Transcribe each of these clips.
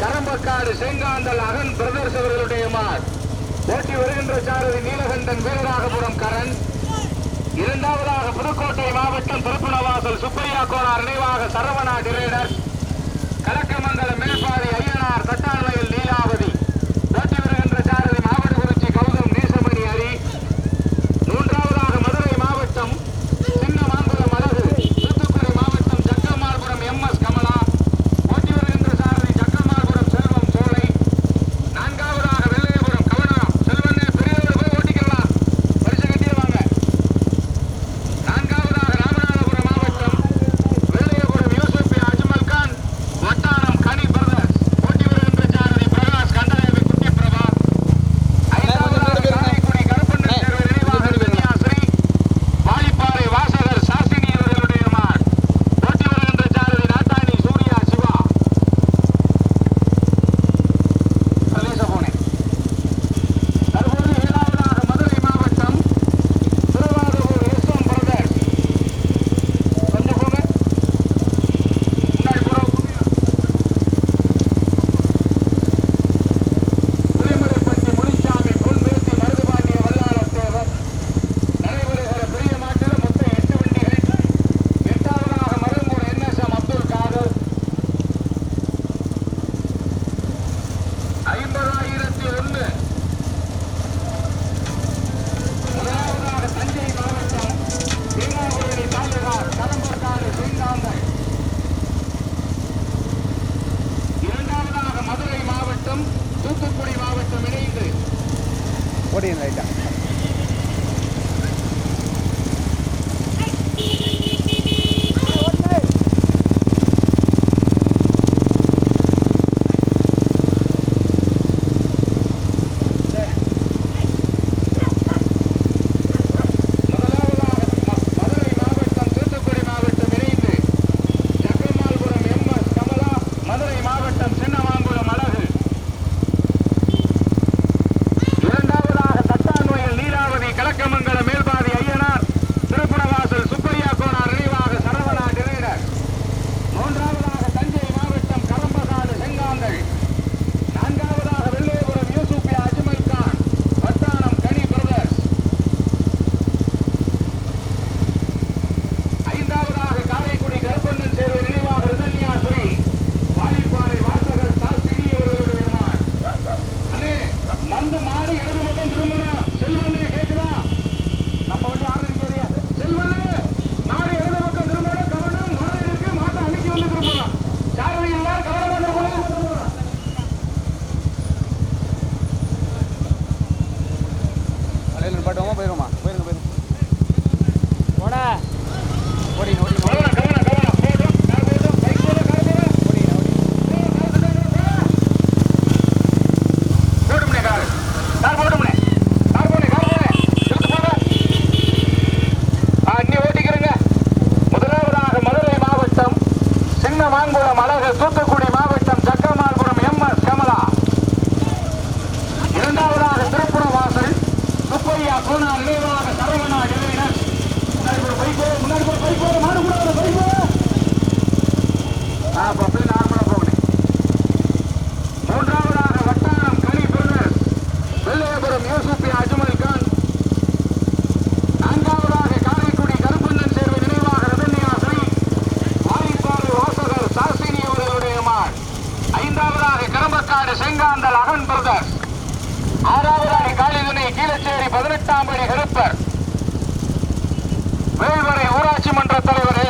கரம்பக்காடு செங்காந்தல் அகன் brothers அவர்களுடைய மார். ஓட்டி வருகின்ற சாரதி நீலகண்டன் வீரராகபுரம் கரண். இரண்டாவதாக புதுக்கோட்டை மாவட்டம் திருப்பணவாசல் சுப்பையா கோளார் நினைவாக சரவணா டிரேடர்ஸ். கலக்கமங்கலம் மேல்பாதை ஐயனார் தட்டாண்மை மாவட்ட தலைவர்.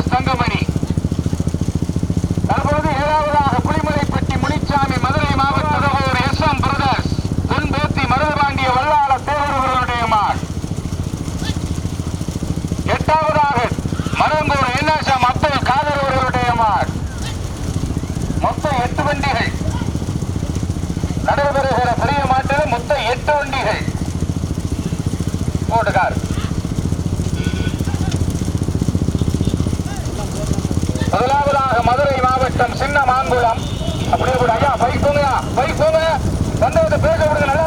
சின்ன மாங்குளம் அப்படியே கூட ஐயா பைக் போங்க பைக் போங்க. வந்தவங்க பேச கொடுங்க நல்லா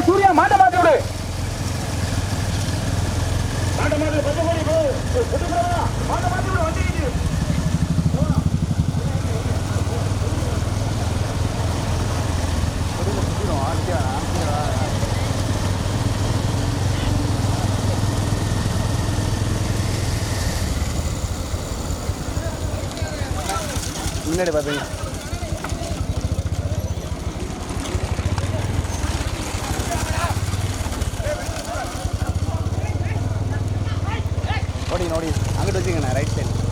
மாடு சூர்யா மாட்ட மாத்தி விடு. மாட்ட மாட்டு பச்சை மாடி மாட்ட மாத்தி விடு வண்டி முன்னாடி பார்த்தீங்க நோடி நோடி. அங்கிட்டு வச்சுக்கண்ணே ரைட் சைடு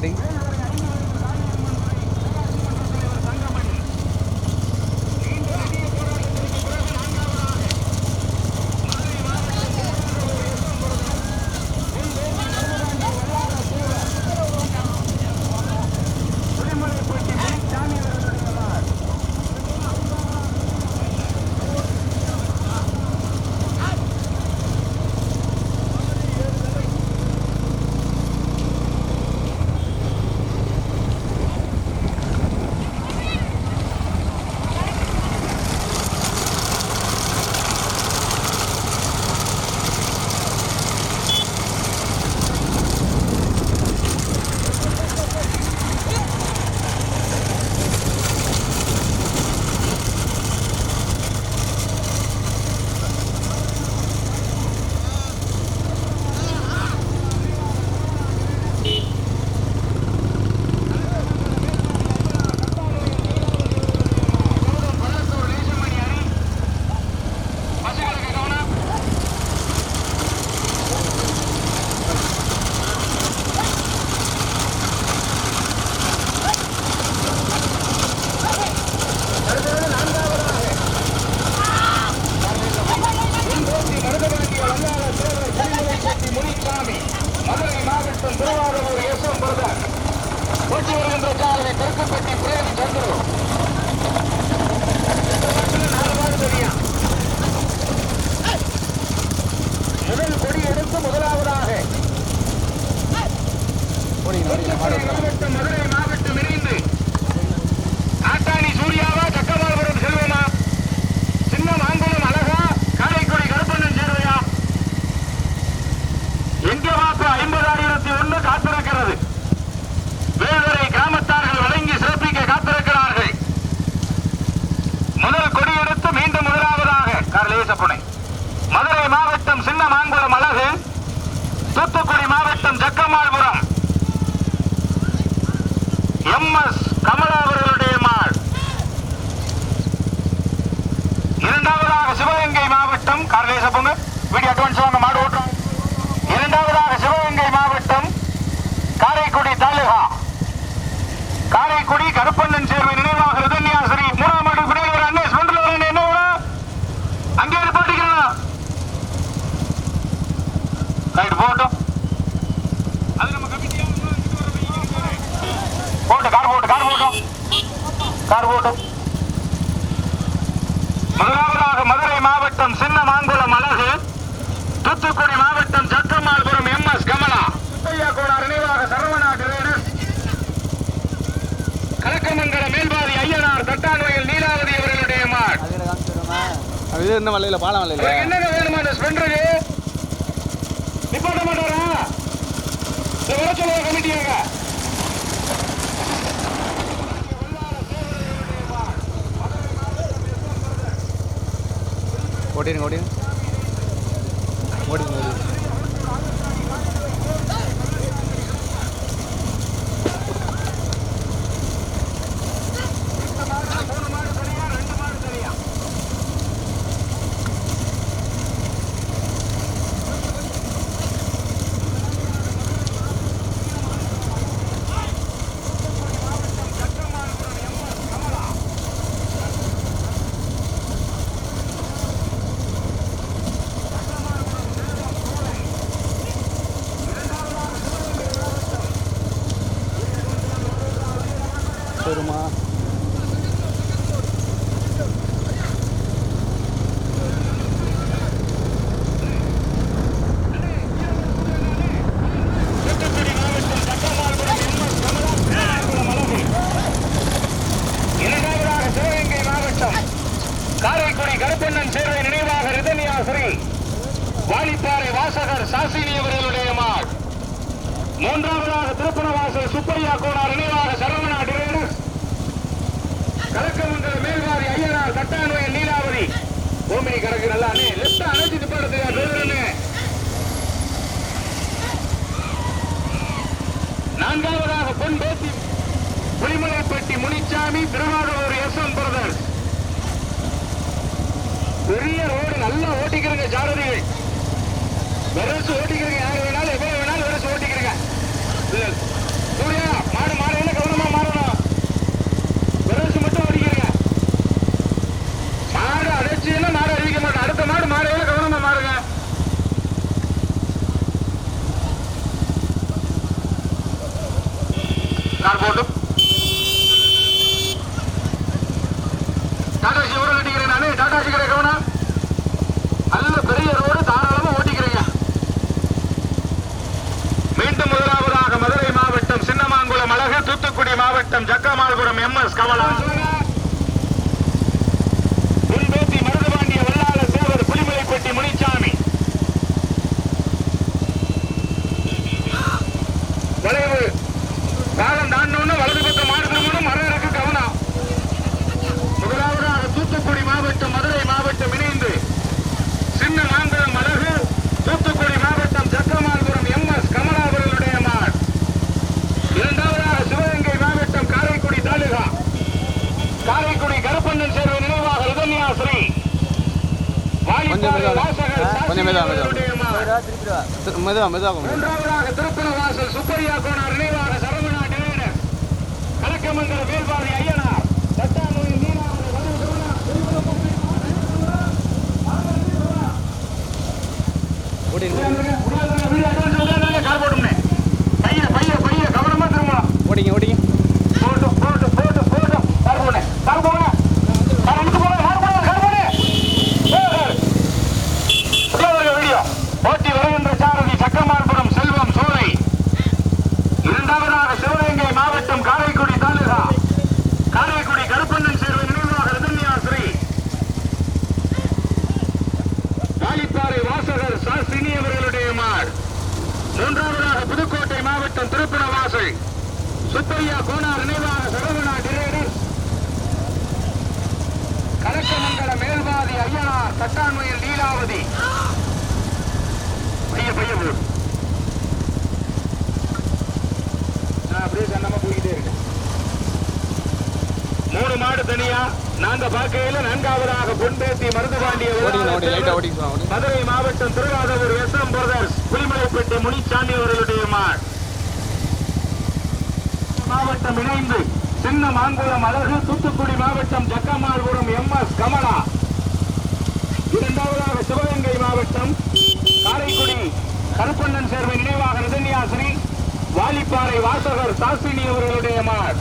recording. மாவட்டம் வீடியோ அட்வான்ஸ் வாங்க மாடு ஓட்டம் இரண்டாவதாக சிவகங்கை மாவட்டம் காரைக்குடி தாலுகா. காரைக்குடி கருப்பண்ணன் சேர்வை நினைவாக ரிதன்யாசரி. மூணாம் மாடு குடியிருக்கிற அண்ணே சுண்டல் என்ன வேணும்? அங்கே போட்டிக்கலாம் ரைட் போட்டோம் அது நம்ம கமிட்டியா? போட்டு கார் போட்டு கார் போட்டோம் கார் போட்டோம் மதுரை மாவட்டம் சின்ன மாங்குளம் அழகு. தூத்துக்குடி மாவட்டம் சட்டமால்புரம் எம் எஸ் கமலா. ஐயா கோளார் நினைவாக சரவணா டிரைனர் கலக்கமங்கல மேல்வாதி ஐயனார் தட்டான்வயல் நீலாவதி அவர்களுடைய மாட். அது என்ன வலையில் பாலம் உங்களுக்கு என்னங்க வேணுமா அந்த ஸ்பெண்டருக்கு? நிப்பாட்ட மாட்டாரா? இந்த சொல்லுங்க கமிட்டியாங்க. ഓടിയും ഓടിയും சரிம்மா இரண்டாவதாக சிவகங்கை மாவட்டம் காரைக்குடி கருப்பண்ணன் சேர்வை நினைவாக ரிதன்யாசிரி வாலிப்பாறை வாசகர் சாசினி அவர்களுடைய மாட் மூன்றாவதாக திருப்பணவாசல் சுப்பையா கோனார் நினைவாக சரவணா டிரைனர் கலக்கமங்கல மேல்வாரி ஐயனார் தட்டான்வயல் நீலாவதி ஓமினி கணக்கு நல்லா லெப்ட் அணைச்சு நிப்பாடுறது பேருன்னு நான்காவதாக பொன் பேசி Pulimalaipatti Munichami Thiruvarur S M brothers பெரிய ரோடு நல்லா ஓட்டிக்கிறங்க ஜாரதிகள் வெரசு ஓட்டிக்கிறங்க யார் வேணாலும் எவ்வளவு வேணாலும் வெரசு ஓட்டிக்கிறங்க இல்ல, சூர்யா மாடு மாடு கவனமா மாறணும் வெரசு மட்டும் ஓட்டிக்கிறங்க மாடு அடைச்சுன்னா மாடு அழிக்க மாட்டோம் அடுத்த மாடு மாடு கவனமா மாறுங்க கார் போட்டும் டாடா சிவரம் கட்டிக்கிறேன் நானு டாடா சிகரை கவனம் நல்ல பெரிய ரோடு தாராளமா ஓட்டிக்கிறீங்க மீண்டும் முதலாவதாக மதுரை மாவட்டம் சின்னமாங்குளம் அழகு தூத்துக்குடி மாவட்டம் ஜக்கமால்புரம் எம் எஸ் கமலா முன்பேத்தி மருதுபாண்டிய வல்லாள சேவர் புலிமலைப்பட்டி முனிச்சாமி வளைவு காலம் தாண்டோன்னு வலது பக்கம் மாடு திரும்பணும் மரம் இருக்கு கவனம் முதலாவதாக தூத்துக்குடி மாவட்டம் மதுரை மாவட்டம் இணைந்து சின்ன மாங்குளம் அழகு தூத்துக்குடி மாவட்டம் சக்கமால்புரம் எம் எஸ் கமலா அவர்களுடைய மாட் இரண்டாவதாக சிவகங்கை மாவட்டம் காரைக்குடி தாலுகா காரைக்குடி கருப்பண்ணன் சேர்வை நினைவாக ரிதன்யாஸ்ரீ கொஞ்சம் மெதுவா. வாசகர் கொஞ்சம் மெதுவா, மெதுவா. அவர்களுடைய மாட். திரு- மெதுவா மெதுவா மூன்றாவதாக திருப்பணவாசல் சுப்பையா கோனார் நினைவாக சரவணா டிரைனர் கலக்கமங்கல வேல்பாதி ஐயனார். பைய பைய பைய கவனமா திரும்பணும் ஓடிங்க ஓடிங்க போட்டு போட்டு போட்டு போட்டு கார் போனே கார் போங்க கார் எடுத்து போங்க கார் போங்க கார் போனே வீடியோ ஓட்டி வருகின்ற சாரதி சக்கமார்புரம் செல்வம் சோலை இரண்டாவதாக சிவகங்கை மாவட்டம் காரைக்குடி தாலுகா காரைக்குடி கருப்பண்ணன் சேர்வை நினைவாக ரிதன்யாஸ்ரீ வாலிப்பாறை வாசகர் ச சினி அவர்களுடைய மார் மூன்றாவதாக புதுக்கோட்டை மாவட்டம் திருப்பணவாசல் சுப்பையா கோனார் நினைவாக சரவணா டிரேடர் கலக்கமங்கல மேல்வாதி ஐயனார் தட்டான்மையில் நீலாவதி பைய பைய போடு நான் அப்படியே சன்னமா போய்கிட்டே இருக்கேன் மூணு மாடு தனியா நாங்க பார்க்கவே முன்னிலையில் நான்காவதாக பொன்பேத்தி மருதுபாண்டிய மதுரை மாவட்டம் Thiruvarur S M brothers Pulimalaipatti Munichami அவர்களுடைய மாட் மாவட்டம் இணைந்து சின்ன மாங்குளம் அழகு தூத்துக்குடி மாவட்டம் ஜக்கமால்புரம் எம் எஸ் கமலா. இரண்டாவதாக சிவகங்கை மாவட்டம் காரைக்குடி கருப்பண்ணன் சேர்வை நினைவாக நிதன்யாசிரி வாலிப்பாறை வாசகர் சாஸ்தினி அவர்களுடைய மாட்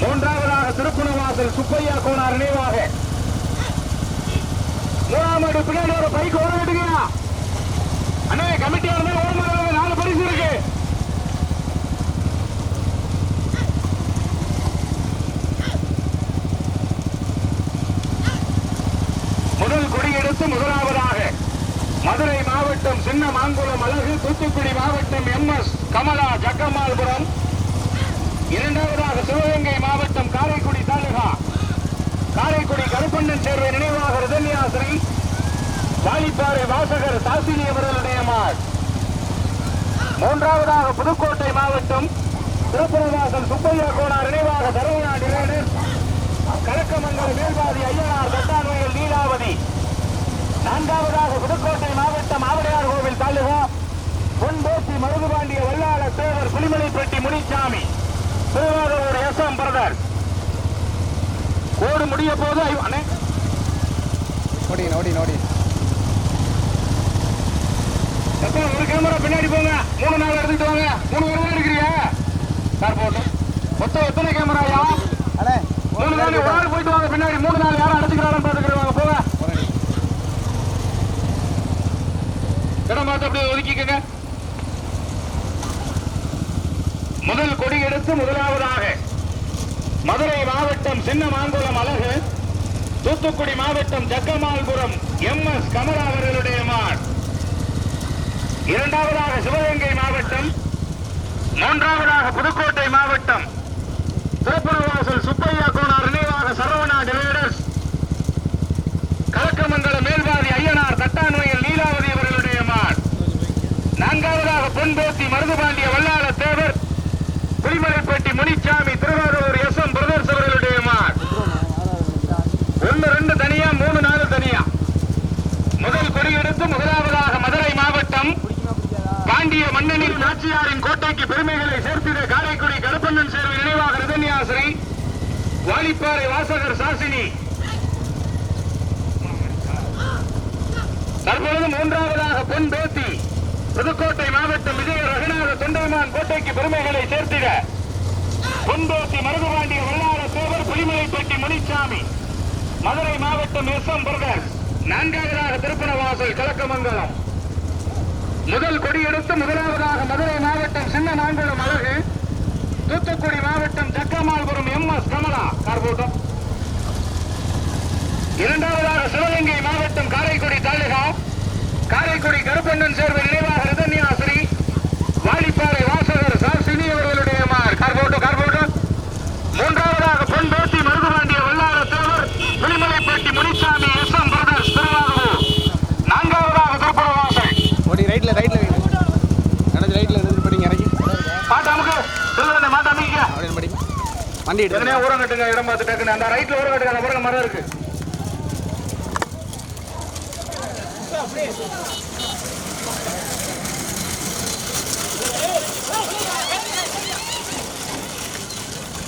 மூன்றாவதாக திருக்குணவாசல் சுப்பையா கோனார் நினைவாக. மூணாம் அடி பின்னாடி ஒரு பைக் ஓட விட்டுங்கயா அண்ணே கமிட்டியா இருந்தா நாலு பரிசு இருக்கு. முதல் கொடியெடுத்து முதலாவதாக மதுரை மாவட்டம் சின்ன மாங்குளம் அழகு தூத்துக்குடி மாவட்டம் எம் எஸ் கமலா ஜக்கமால்புரம் இரண்டாவதாக சிவகங்கை மாவட்டம் காரைக்குடி தாலுகா. காரைக்குடி கருப்பண்ணன் தேர்வை நினைவாக ரிதன்யாசிரி வாலிப்பாறை வாசகர் சாசினி அவர்களுடைய மாள். மூன்றாவதாக புதுக்கோட்டை மாவட்டம் திருப்பரவாசல் சுப்பையா கோனார் நினைவாக சரவணா டிரைடர். கலக்கமங்கல மேல்வாதி ஐயனார் கட்டான்மையில் நீலாவதி நான்காவதாக புதுக்கோட்டை மாவட்டம் Avadaiyar Kovil taluka. Ponpothi Maruthupandiya Vallala Thevar Pulimalaipatti Munichami. Thiruvarur S M brother. கோடு முடிய போது ஐயோ, அண்ணே. ஓடிக்கணும் ஓடிக்கணும் ஓடி எப்போ ஒரு கேமரா பின்னாடி போங்க. மூணு நாள் எடுத்துட்டு வாங்க. மூணு பேர் தான் இருக்கிறியா சார் போட்டு. மொத்தம் எத்தனை கேமராயா அண்ணே மூணு நாள் ஒரு ஆள் போயிட்டு வாங்க பின்னாடி? மூணு நாள் யாரும் அடைச்சுக்கிறாங்க பார்த்துக்கிறவாங்க போங்க. இடம் பார்த்து அப்படியே ஒதுக்கிக்கங்க. முதல் கொடி எடுத்து முதலாவதாக மதுரை மாவட்டம் சின்ன மாங்குளம் அழகு தூத்துக்குடி மாவட்டம் ஜக்கமால்புரம் எம் எஸ் கமலா அவர்களுடைய மாட் இரண்டாவதாக சிவகங்கை மாவட்டம் மூன்றாவதாக புதுக்கோட்டை மாவட்டம் திருப்பூர்வாசல் சுப்பையா கோனார் நினைவாக சரவணா டிவைடர்ஸ் கலக்கமங்கல மேல்வாதி ஐயனார் தட்டான்மையில் நீலாவதி அவர்களுடைய மாட் நான்காவதாக Ponpothi Maruthupandiya Vallala Pulimalaipatti Munichami Thiruvarur S M brothers அவர்களுடைய மாட் ரெண்டு தனியா மூணு நாலு தனியா. முதல் கொடியெடுத்து முதலாவதாக மதுரை மாவட்டம். பாண்டிய மன்னனின் நாச்சியாரின் கோட்டைக்கு பெருமைகளை சேர்த்திட காரைக்குடி கருப்பண்ணன் சேர்வு நினைவாக ரிதன்யாசிரி வாலிப்பாறை வாசகர் சாசினி. தற்பொழுது மூன்றாவதாக பொன் பேத்தி. புதுக்கோட்டை மாவட்டம் விஜய ரகுநாத தொண்டைமான் கோட்டைக்கு பெருமைகளை சேர்த்திட பொன்பேத்தி மருதுபாண்டிய வல்லார தேவர் புலிமலைப்பட்டி முனிச்சாமி. மதுரை மாவட்டம் எஸ் எம் பிரதர் நான்காவதாக திருப்பணவாசல் கலக்கமங்கலம். முதல் கொடியெடுத்து முதலாவதாக மதுரை மாவட்டம் சின்ன நாங்குளம் அழகு. தூத்துக்குடி மாவட்டம் ஜக்கமால்புரம் எம் எஸ் கமலா. கார்போட்டம் இரண்டாவதாக சிவகங்கை மாவட்டம் காரைக்குடி தாலுகா. காரைக்குடி கருப்பண்ணன் சேர்வு நினைவாக வாலிப்பாறை வாசகர் சாசினி அவர்களுடைய மார். கார்போட்டம் கார்போட்டம் மூன்றாவதாக Ponpethi Maruthupandiya Vallara Thevar Pulimalaipatti Munisamy S M brothers Thiruvarur. நான்காவதாக திருப்பரவாசல் ஓடி ரைட்டில் ரைட்டில் நடந்து ரைட்டில் இருந்து படிங்க இறங்கி. மாட்டாமுக்கு திருவண்ணை மாட்டாமிக்க அப்படின்னு படிங்க. வண்டி எடுத்து ஊரம் கட்டுங்க இடம் பார்த்து டக்குன்னு. அந்த ரைட்ல ஊரம் கட்டுங்க அந்த மரம் இருக்கு.